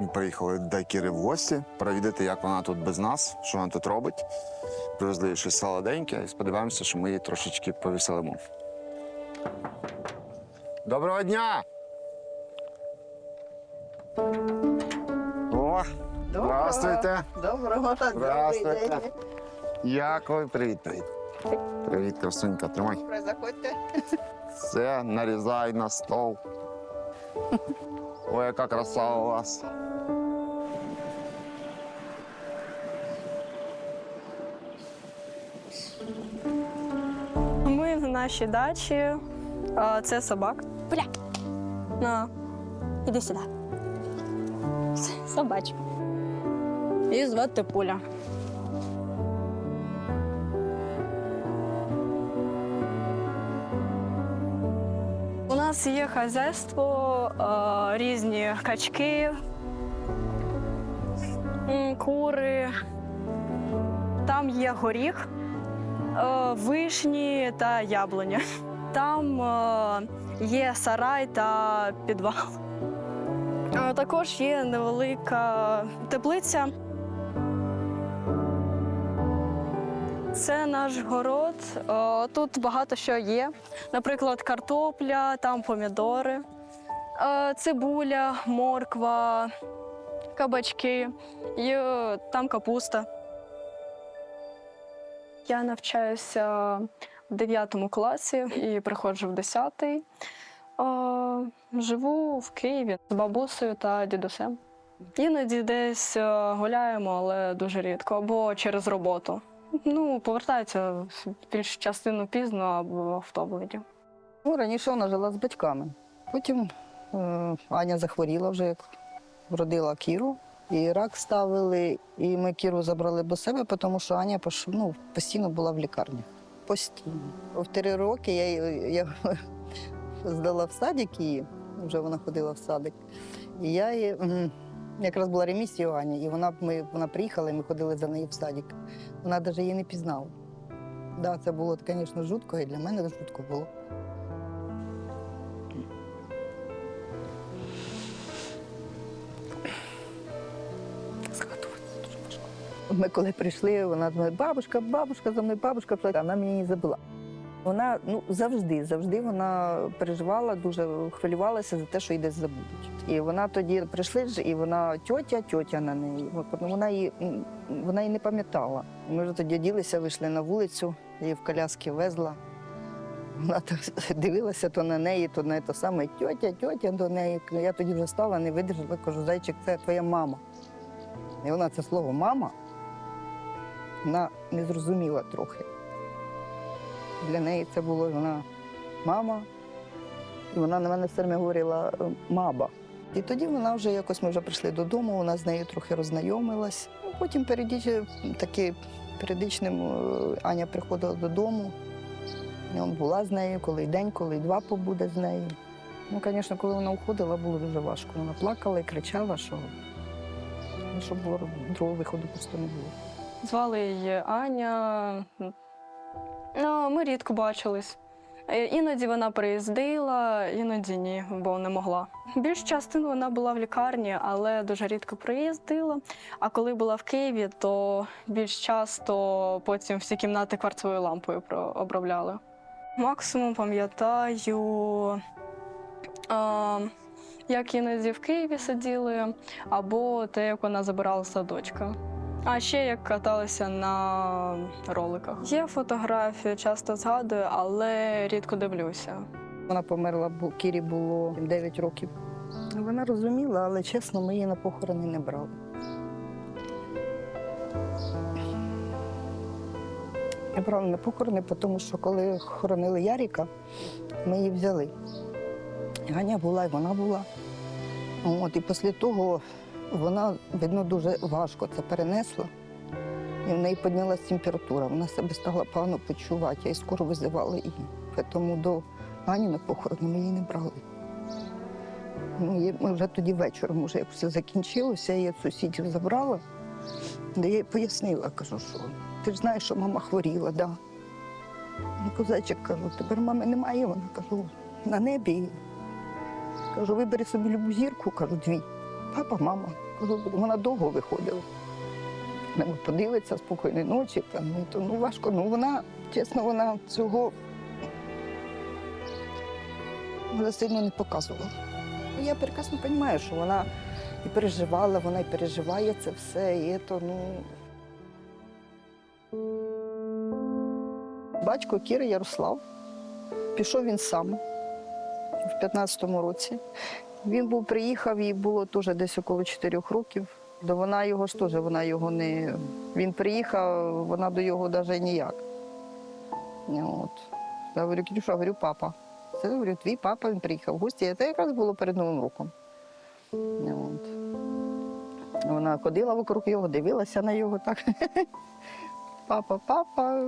Ми приїхали до Кіри в гості, перевідати, як вона тут без нас, що вона тут робить. Привезли щось солоденьке і сподіваємося, що ми її трошечки повеселимо. Доброго дня! О, здравствуйте! Доброго та Здравствуйте. добрий день. Як ви? Привіт, привіт. Привіт, красунька, тримай. Добре, Заходьте. Все, нарізай на стол. Ой, яка краса у вас. Ми в нашій дачі. А, Це собак. Пуля. На. Іди сюди. Собачка. Її звати Пуля. У нас є хазяйство, різні качки, кури. Там є горіх, е, вишні та яблуня. Там е, є сарай та підвал. Е, Також є невелика теплиця. Це наш город. Тут багато що є. Наприклад, картопля, там помідори, е, цибуля, морква, кабачки, і там капуста. Я навчаюся в 9 класі і приходжу в 10. Е, Живу в Києві з бабусею та дідусем. Іноді десь е, гуляємо, але дуже рідко, або через роботу. Ну, повертаються більш частину пізно або втомлені. Ну, раніше вона жила з батьками. Потім е, Аня захворіла вже, як родила Кіру. І рак ставили, і ми Кіру забрали до себе, тому що Аня пош... ну, постійно була в лікарні. Постійно. В три роки я, я здала в садик її, вже вона ходила в садик. І я її, якраз була ремісія Ані, і вона, ми, вона приїхала, і ми ходили за нею в садик. Вона навіть її не пізнала. Да, це було, звісно, жутко, і для мене жутко було. Ми коли прийшли, вона думає, бабушка, бабушка за мною, бабушка, плакала». вона мені не забула. Вона ну завжди, завжди вона переживала, дуже хвилювалася за те, що її десь забудуть. І вона тоді прийшли і вона тьотя, тьотя на неї. Ну, Вона її, вона її не пам'ятала. Ми вже тоді ділися, вийшли на вулицю, її в коляски везла. Вона дивилася то на неї, то на те саме тьотя, тьотя до неї. Я тоді вже стала, не видержала, кажу, зайчик, це твоя мама. І вона це слово мама вона не зрозуміла трохи. Для неї це було вона мама, і вона на мене все говорила е, маба. І тоді вона вже якось ми вже прийшли додому, вона з нею трохи роззнайомилась. Ну, Потім таки періодичним е, Аня приходила додому. Була з нею, коли й день, коли й два побуде з нею. Ну, звісно, коли вона уходила, було дуже важко. Вона плакала і кричала, що, ну, що було другого виходу просто не було. Звали її Аня. Ну, ми рідко бачились. Е, Іноді вона приїздила, іноді ні, бо не могла. Більш частину вона була в лікарні, але дуже рідко приїздила. А коли була в Києві, то більш часто потім всі кімнати кварцевою лампою обробляли. Максимум пам'ятаю, як іноді в Києві сиділи, або те, як вона забирала садочка. А ще як каталися на роликах. Є фотографії, часто згадую, але рідко дивлюся. Вона померла, бо Кірі було 9 років. Вона розуміла, але чесно, ми її на похорони не брали. Не брали на похорони, тому що коли хоронили Яріка, ми її взяли. Ганя була, і вона була. От, і після того вона, видно, дуже важко це перенесла. І в неї піднялася температура, вона себе стала погано почувати, а й скоро визивали її. Тому до Ані на похорони ми її не брали. Ну, ми вже тоді вечором, вже як все закінчилося, я від сусідів забрала, де я їй пояснила, кажу, що Ти ж знаєш, що мама хворіла, да. Ну, Козачик кажу, тепер мами немає. Вона кажу, на небі. Кажу, вибери собі любу зірку, кажу, дві. Папа, мама. Вона довго виходила. Подивиться, спокійної ночі. Там, ну, то, ну, важко. Ну, вона, чесно, вона цього вона сильно не показувала. Я прекрасно розумію, що вона і переживала, вона і переживає це все. І то, ну... Батько Кіри Ярослав. Пішов він сам в 15-му році. Він був приїхав, їй було теж десь около 4 років. До вона його ж теж, вона його не. Він приїхав, вона до його навіть ніяк. От. Я говорю, Кирюша, говорю, папа. Це говорю, твій папа він приїхав в гості. Це якраз було перед Новим роком. От. Вона ходила вокруг його, дивилася на його так. Папа, папа.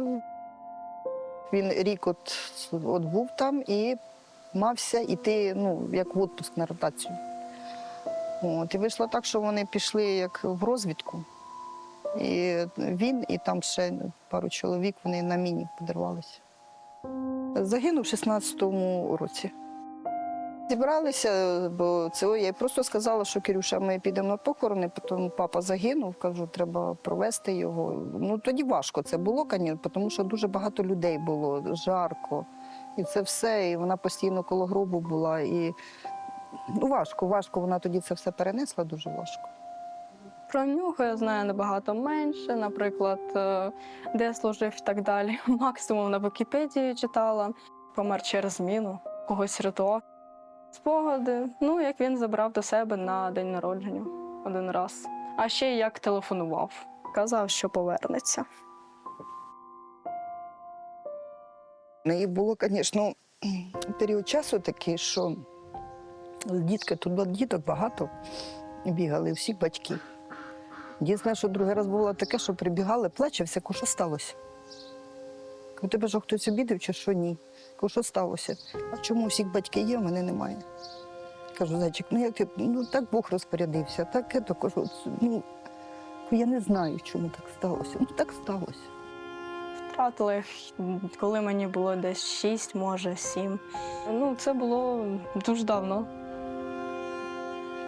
Він рік от, от був там і мався іти, ну, як в відпуск на ротацію. От, і вийшло так, що вони пішли як в розвідку. І він, і там ще пару чоловік, вони на міні подорвалися. Загинув в 16-му році. Зібралися, бо це я просто сказала, що Кирюша, ми підемо на похорони, потім папа загинув, кажу, треба провести його. Ну тоді важко це було, звісно, тому що дуже багато людей було, жарко. І це все, і вона постійно коло гробу була. І ну, важко, важко. Вона тоді це все перенесла дуже важко. Про нього я знаю набагато менше, наприклад, е, де служив і так далі. Максимум на Вікіпедії читала, помер через зміну, когось рятував. Спогади, ну як він забрав до себе на день народження один раз. А ще як телефонував. Казав, що повернеться. Неї було, звісно, період часу такий, що дітки, тут діток багато бігали, всі батьки. Єдине, що другий раз було таке, що прибігали, плаче, всяко, що сталося. У тебе ж хтось обідав чи що ні? Кажу, що сталося? А чому всіх батьки є, а мене немає? Кажу, зайчик, ну як ти, ну так Бог розпорядився, так это, кажу, ну я не знаю, чому так сталося. Ну так сталося. Втратила коли мені було десь 6, може 7. Ну, це було дуже давно.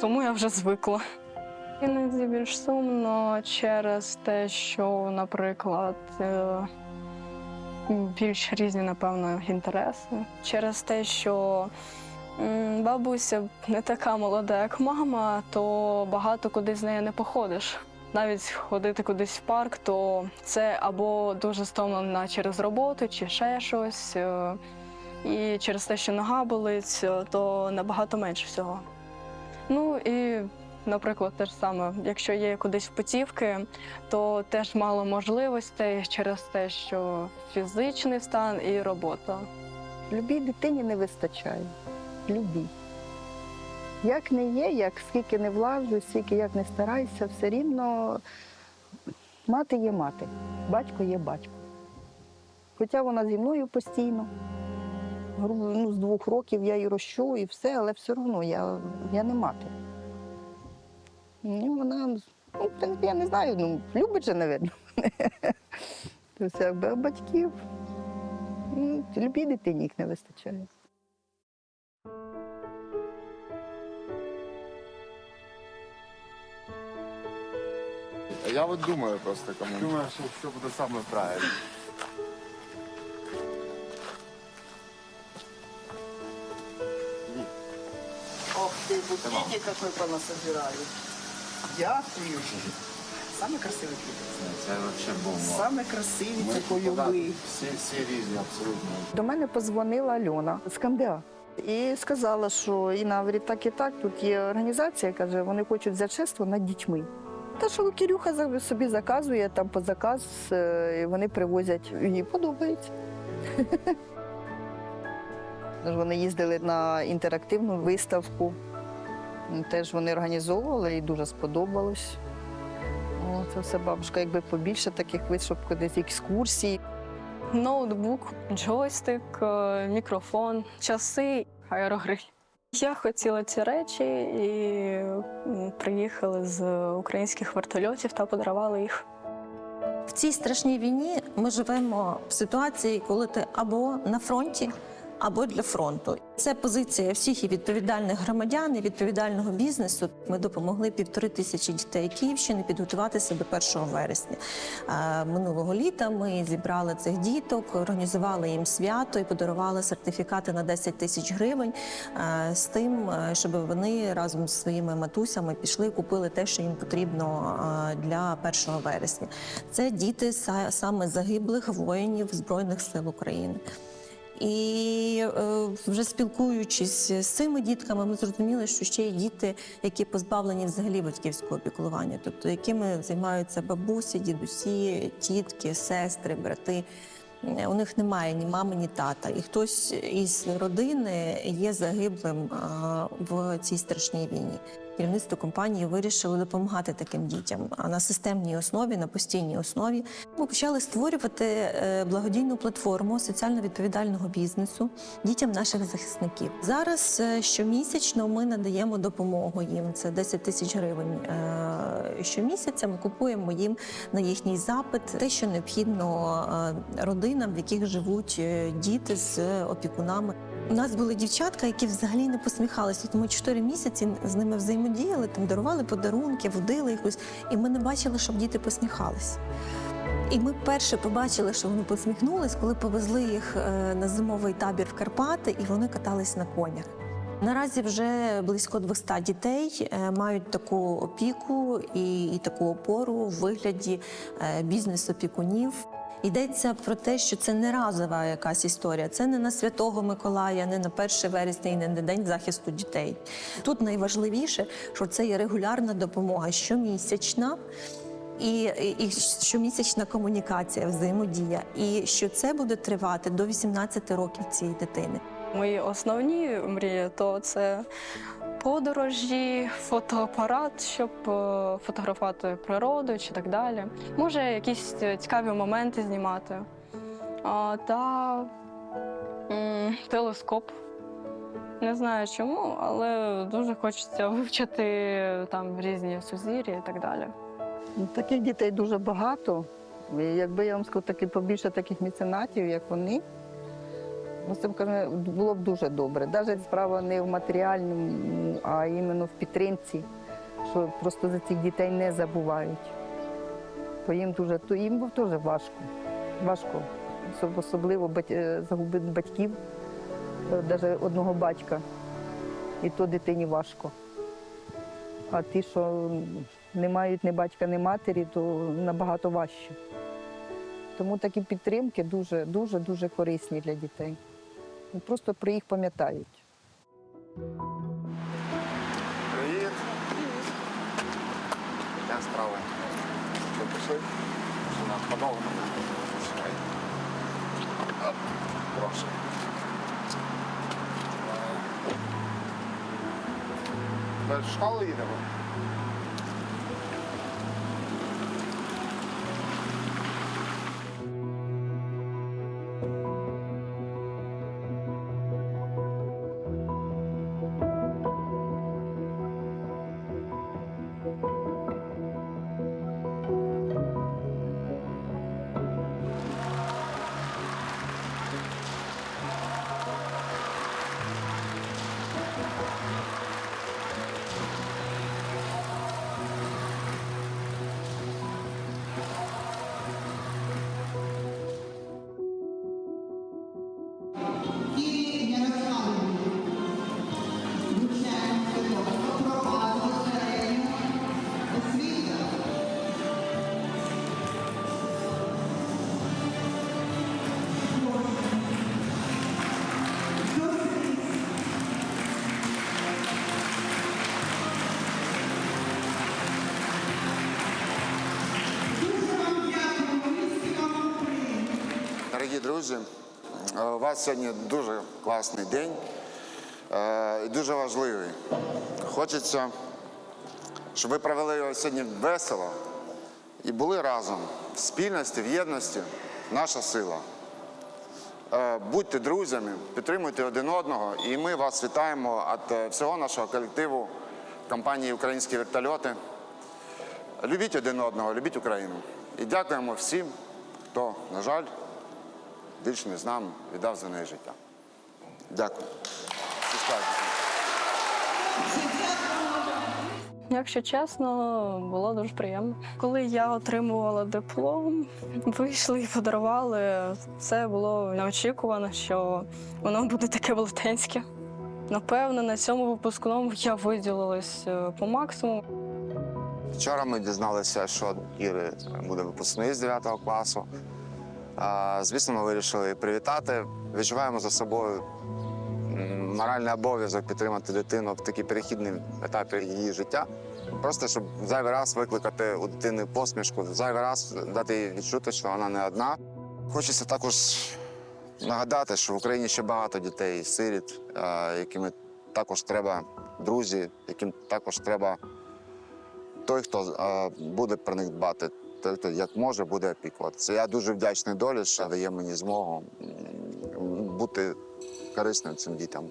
Тому я вже звикла. Іноді більш сумно через те, що, наприклад, е, більш різні, напевно, інтереси. Через те, що бабуся не така молода, як мама, то багато куди з нею не походиш. Навіть ходити кудись в парк, то це або дуже стомлена через роботу, чи ще щось. е, І через те, що нога болить, е, то набагато менше всього. Ну і, наприклад, те ж саме, якщо є кудись в путівки, то теж мало можливостей через те, що фізичний стан і робота. Любій дитині не вистачає. Любій. Як не є, як скільки не влажу, скільки як не старайся, все рівно мати є мати, батько є батько. Хоча вона зі мною постійно. Ну, з двох років я її рощу і все, але все одно я, я не мати. Ну, вона, ну, я не знаю, ну, любить же, напевно. Тобто, батьків. Ну, любій дитині їх не вистачає. Я от думаю просто кому. Думаю, що, що буде саме правильно. Ох ты, букетик какой понасобирали. Дякую. Саме красивий квіти. Це взагалі бомба. Саме красиві, це польовий. Всі, всі різні, абсолютно. До мене позвонила Альона з КМДА. І сказала, що Інна говорить, так і так, тут є організація, каже, вони хочуть взяти шество над дітьми. Та що Кирюха собі заказує там по заказ, е, вони привозять. Їй подобається. Вони їздили на інтерактивну виставку. Теж вони організовували і дуже сподобалось. О, це все бабушка, якби побільше таких виступів, десь екскурсій. Ноутбук, джойстик, е, мікрофон, часи, аерогриль. Я хотіла ці речі і приїхали з українських вертольотів та подарували їх. В цій страшній війні ми живемо в ситуації, коли ти або на фронті, або для фронту. Це позиція всіх і відповідальних громадян, і відповідального бізнесу. Ми допомогли півтори тисячі дітей Київщини підготуватися до 1 вересня. Минулого літа ми зібрали цих діток, організували їм свято і подарували сертифікати на 10 тисяч гривень з тим, е, щоб вони разом з своїми матусями пішли купили те, що їм потрібно для 1 вересня. Це діти саме загиблих воїнів Збройних сил України. І е, вже спілкуючись з цими дітками, ми зрозуміли, що ще є діти, які позбавлені взагалі батьківського опікування, тобто якими займаються бабусі, дідусі, тітки, сестри, брати. Е, У них немає ні мами, ні тата. І хтось із родини є загиблим в цій страшній війні. Керівництво компанії вирішило допомагати таким дітям а на системній основі, на постійній основі. Ми почали створювати е, благодійну платформу соціально відповідального бізнесу дітям наших захисників. Зараз е, щомісячно ми надаємо допомогу їм. Це 10 тисяч гривень е, щомісяця. Ми купуємо їм на їхній запит те, що необхідно родинам, в яких живуть діти з опікунами. У нас були дівчатка, які взагалі не посміхалися. Тому чотири місяці з ними взаємодіяли, там дарували подарунки, водили їх, і ми не бачили, щоб діти посміхались. І ми перше побачили, що вони посміхнулись, коли повезли їх е, на зимовий табір в Карпати, і вони катались на конях. Наразі вже близько 200 дітей е, мають таку опіку і, і таку опору в вигляді е, бізнес-опікунів. Йдеться про те, що це не разова якась історія. Це не на Святого Миколая, не на 1 вересня і не на День захисту дітей. Тут найважливіше, що це є регулярна допомога щомісячна. І, і, і щомісячна комунікація, взаємодія, і що це буде тривати до 18 років цієї дитини. Мої основні мрії то це подорожі, фотоапарат, щоб е, фотографувати природу чи так далі. Може, якісь е, цікаві моменти знімати. А, та м, телескоп. Не знаю чому, але дуже хочеться вивчити там різні сузір'я і так далі. Ну, Таких дітей дуже багато. Якби я вам сказала, таки побільше таких меценатів, як вони, ну, це б, було б дуже добре. Навіть справа не в матеріальному, а іменно в підтримці, що просто за цих дітей не забувають. Бо їм дуже то їм бо теж важко. Важко. Особливо е, загубити батьків, навіть одного батька. І то дитині важко. А ті, що не мають ні батька, ні матері, то набагато важче. Тому такі підтримки дуже, дуже, дуже корисні для дітей. Ну, Просто про їх пам'ятають. Привіт. Як справи? Що нас подовго? Прошу. Ви в школу їдемо? Друзі, е, у вас сьогодні дуже класний день е, і дуже важливий. Хочеться, щоб ви провели його сьогодні весело і були разом в спільності, в єдності. Наша сила. Е, Будьте друзями, підтримуйте один одного, і ми вас вітаємо від всього нашого колективу компанії Українські вертольоти. Любіть один одного, любіть Україну. І дякуємо всім, хто, на жаль, більш не з нами віддав за неї життя. Дякую. Якщо чесно, було дуже приємно. Коли я отримувала диплом, вийшли і подарували. Це було неочікувано, що воно буде таке велетенське. Напевно, на цьому випускному я виділилась е, по максимуму. Вчора ми дізналися, що Іри буде випускний з 9 класу. Звісно, ми вирішили привітати. Відчуваємо за собою моральний обов'язок підтримати дитину в такий перехідний етапі її життя. Просто щоб зайвий раз викликати у дитини посмішку, зайвий раз дати їй відчути, що вона не одна. Хочеться також нагадати, що в Україні ще багато дітей, сиріт, якими також треба друзі, яким також треба той, хто буде про них дбати, як може, буде опікуватися. Я дуже вдячний долі, що дає мені змогу бути корисним цим дітям.